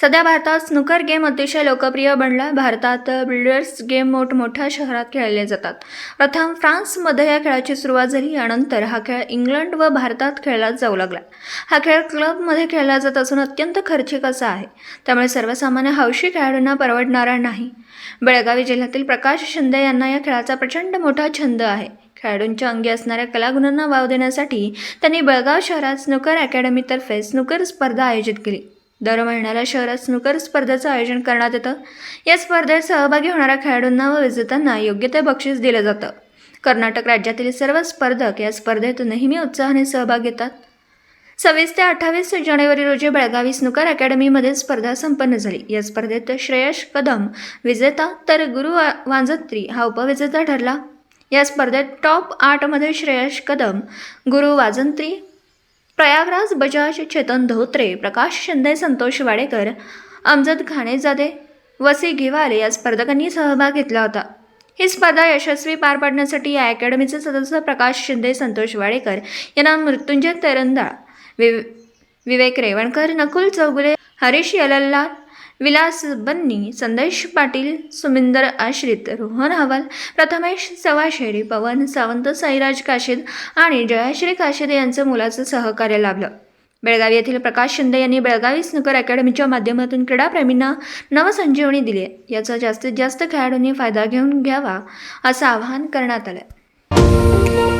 सध्या भारतात snooker game अतिशय लोकप्रिय बनला भारतात बिल्डर्स गेम मोठमोठ्या शहरात खेळले जातात. प्रथम फ्रान्समध्ये या खेळाची सुरुवात झाली यानंतर हा खेळ इंग्लंड व भारतात खेळला जाऊ लागला. हा खेळ क्लबमध्ये खेळला जात असून अत्यंत खर्चिक असा आहे. त्यामुळे सर्वसामान्य हौशी खेळाडूंना परवडणारा नाही. बेळगावी जिल्ह्यातील प्रकाश शिंदे यांना या खेळाचा प्रचंड मोठा छंद आहे. खेळाडूंच्या अंगी असणाऱ्या कलागुणांना वाव देण्यासाठी त्यांनी बेळगाव शहरात स्नूकर अकॅडमीतर्फे स्नूकर स्पर्धा आयोजित केली. दर महिन्याला शहरात स्नुकर स्पर्धेचं आयोजन करण्यात येतं. या स्पर्धेत सहभागी होणाऱ्या खेळाडूंना व विजेत्यांना योग्य ते बक्षीस दिलं जातं. कर्नाटक राज्यातील सर्व स्पर्धक या स्पर्धेत नेहमी उत्साहाने सहभाग घेतात. सव्वीस ते अठ्ठावीस जानेवारी रोजी बेळगावी स्नुकर अकॅडमीमध्ये स्पर्धा संपन्न झाली. या स्पर्धेत श्रेयश कदम विजेता तर गुरु वा- वांजत्री हा उपविजेता ठरला. या स्पर्धेत टॉप आठमध्ये श्रेयश कदम गुरु वाजंत्री प्रयागराज बजाज चेतन धोत्रे प्रकाश शिंदे संतोष वाडेकर अमजद खानेजादे वसी गिवारे या स्पर्धकांनी सहभाग घेतला होता. ही स्पर्धा यशस्वी पार पाडण्यासाठी या अकॅडमीचे सदस्य प्रकाश शिंदे संतोष वाडेकर यांना मृत्युंजय तेरंदाळ वि विवेक रेवणकर नकुल चौगुले हरीश यलल्ला विलास बन्नी संदेश पाटील सुमिंदर आश्रित रोहन हवाल प्रथमेश सवाशेरी पवन सावंत साईराज काशीद आणि जयाश्री काशीद यांचं मुलाचं सहकार्य लाभलं. बेळगावी येथील प्रकाश शिंदे यांनी बेळगावी स्नूकर अकॅडमीच्या माध्यमातून क्रीडाप्रेमींना नवसंजीवनी दिली. आहे याचा जास्तीत जास्त खेळाडूंनी फायदा घेऊन घ्यावा असं आवाहन करण्यात आलं.